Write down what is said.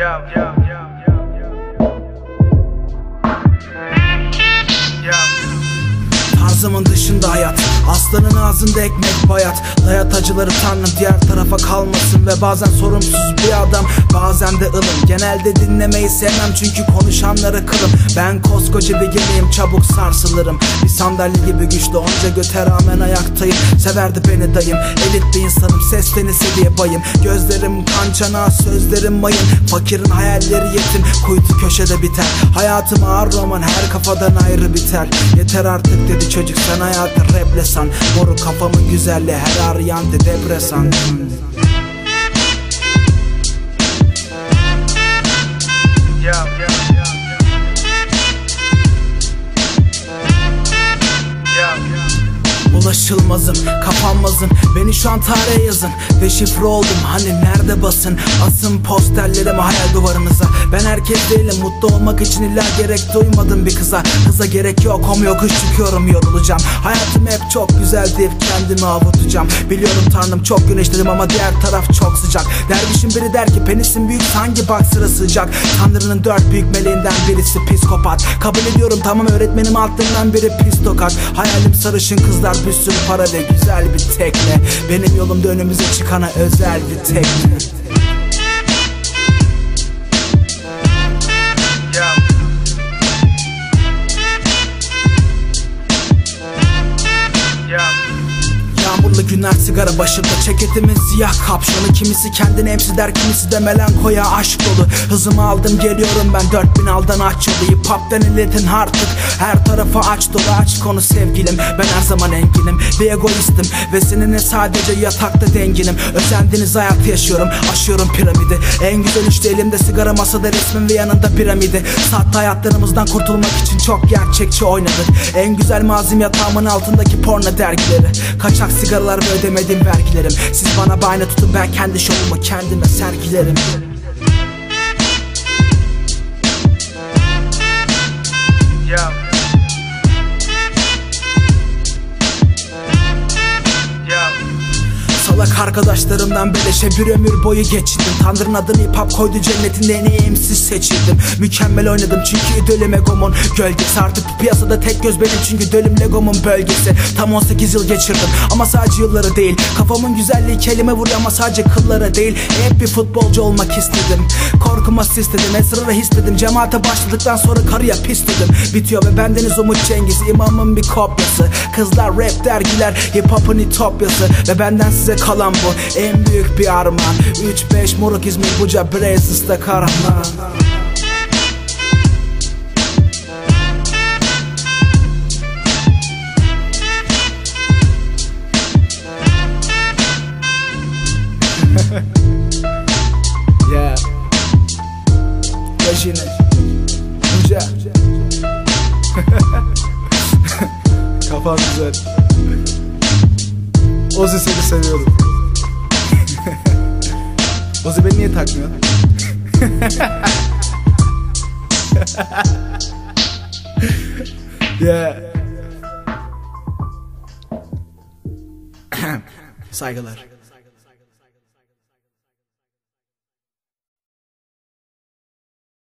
Yeah, yeah, Tarzımın dışında hayat. Aslanın ağzında ekmek bayat. Dayat acıları tanrım diğer tarafa kalmasın Ve bazen sorumsuz bir adam Bazen de ılım. Genelde dinlemeyi sevmem çünkü konuşanlara kılım Ben koskoca bir gemiyim çabuk sarsılırım. Bir sandalye gibi güçlü onca göte rağmen ayaktayım. Severdi beni dayım Elit bir insanım seslenisi diye bayım. Gözlerim kan çanağı sözlerim mayın. Fakirin hayalleri yetim kuytu köşede biter. Hayatım ağır roman her kafadan ayrı biter. Yeter artık dedi çocuk sen hayatı replesan. Moru kafamın güzelliği her arayan de depresan. Yeah, yeah, kapanmazım. Beni şu an tarihe yazın. Deşifre oldum hani nerede basın? Asın posterlerimi hayal duvarınıza Ben herkes değilim mutlu olmak için illa gerek duymadım bir kıza. Kıza gerek yok om yokuş çıkıyorum yorulacağım. Hayatım hep çok güzel deyip kendimi avutacağım. Biliyorum tanrım çok güneşledim ama diğer taraf çok sıcak. Dervişin biri der ki penisin büyük hangi baksıra sığacak Tanrı'nın dört büyük meleğinden birisi psikopat. Kabul ediyorum tamam öğretmenim altından biri pis tokat. Hayalim sarışın kızlar bir sürü para ve güzel bir tekne. Benim yolumda önümüze çıkana özel bir tekne günler sigara başımda ceketimin siyah kapşonu. Kimisi kendini emsi der kimisi de melankoya aşk dolu Hızımı aldım geliyorum ben 4000 aldan aç yolu Hip illetin artık her tarafa aç dolu aç konu sevgilim. Ben her zaman enginim bir egoistim. Ve seninle sadece yatakta denginim. Özendiniz hayat yaşıyorum aşıyorum piramidi. En güzel işte elimde sigara masada resmim ve yanında piramidi. Sahte hayatlarımızdan kurtulmak için çok gerçekçi oynadık. En güzel mazim yatağımın altındaki porno dergileri. Kaçak sigaralar ve ödemediğim vergilerim Siz bana bayna tutun ben kendi şovumu kendime sergilerim. Yeah. Salak arkadaşlarımdan beleşe bir ömür boyu geçirdim. Tanrı'nın adını hip hop koydu cennetin en iyimsiz seçildim. Mükemmel oynadım çünkü idolüm egomun gölgesi. Artık piyasada tek göz benim çünkü dölüm legomun bölgesi. Tam 18 yıl geçirdim ama sadece yılları değil. Kafamın güzelliği kelime vuruyor ama sadece kıllara değil. Hep bir futbolcu olmak istedim. Korkuma istedim esrarı hissedim Cemaate başladıktan sonra karıya pis dedim. Bitiyor ve bendeniz Umut Cengiz imamın bir kopyası. Kızlar rap dergiler hip hop'un itopyası Ve benden size kalan bu. En büyük bir armağan. 3-5 moruk İzmir Buca Brazzers'ta kahraman. Yeah Başine Buca. Kafam güzel Ozi seni seviyorum. Ozi beni niye takmıyor? yeah Saygılar